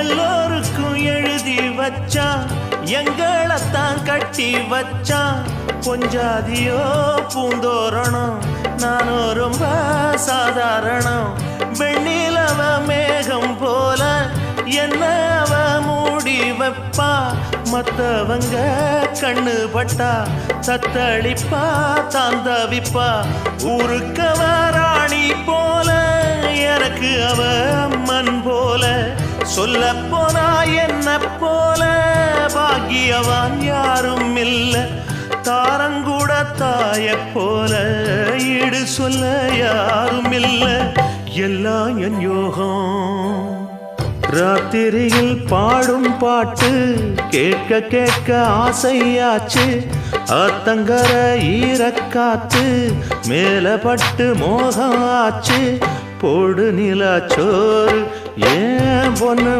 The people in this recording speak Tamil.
எல்லோருக்கும் எழுதி வச்சான் எங்களைத்தான் கட்டி வச்சான் கொஞ்சாதியோ பூந்தோரணம் நானும் ரொம்ப சாதாரணம். வெண்ணிலவ மேகம் போல என்ன அவ மூடி வைப்பா மத்தவங்க கண்ணு பட்டா தத்தளிப்பா தாந்தவிப்பா. ஊருக்கவ ராணி போல எனக்கு அவர் சொல்ல போனா என்ன போல? பாக்கியவான் யாரும் இல்ல. தாரங்கூட தாய போல ஈடு சொல்ல யாரும் இல்ல. எல்லாம் என் யோகம். ராத்திரியில் பாடும் பாட்டு கேட்க கேட்க ஆசையாச்சு. ஆத்தங்கர ஈரக்காத்து மேல பட்டு மோகம் ஆச்சு போடு நிலா சோறு ஏன் பொண்ணு